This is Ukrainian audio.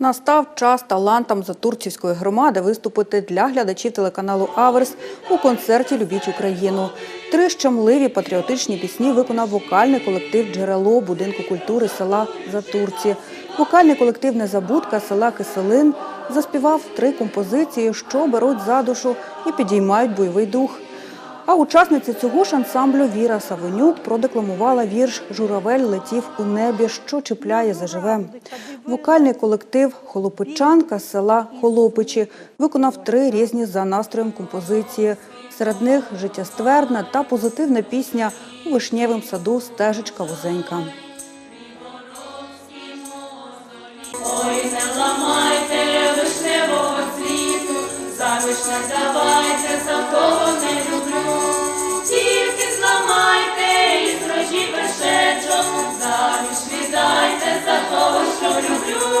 Настав час талантам Затурцівської громади виступити для глядачів телеканалу Аверс у концерті Любіть Україну. Три щемливі патріотичні пісні виконав вокальний колектив Джерело будинку культури села Затурці. Вокальний колектив Незабудка села Киселин заспівав три композиції, що беруть за душу і підіймають бойовий дух. А учасниця цього ж ансамблю Віра Савонюк продекламувала вірш Журавель летів у небі, що чіпляє заживе. Вокальний колектив Холопичанка з села Холопичі виконав три різні за настроєм композиції. Серед них життєствердна та позитивна пісня у вишнєвим саду стежечка вузенька. Ой, не ламайте вишневого цвіту, за вишня давайте, за того не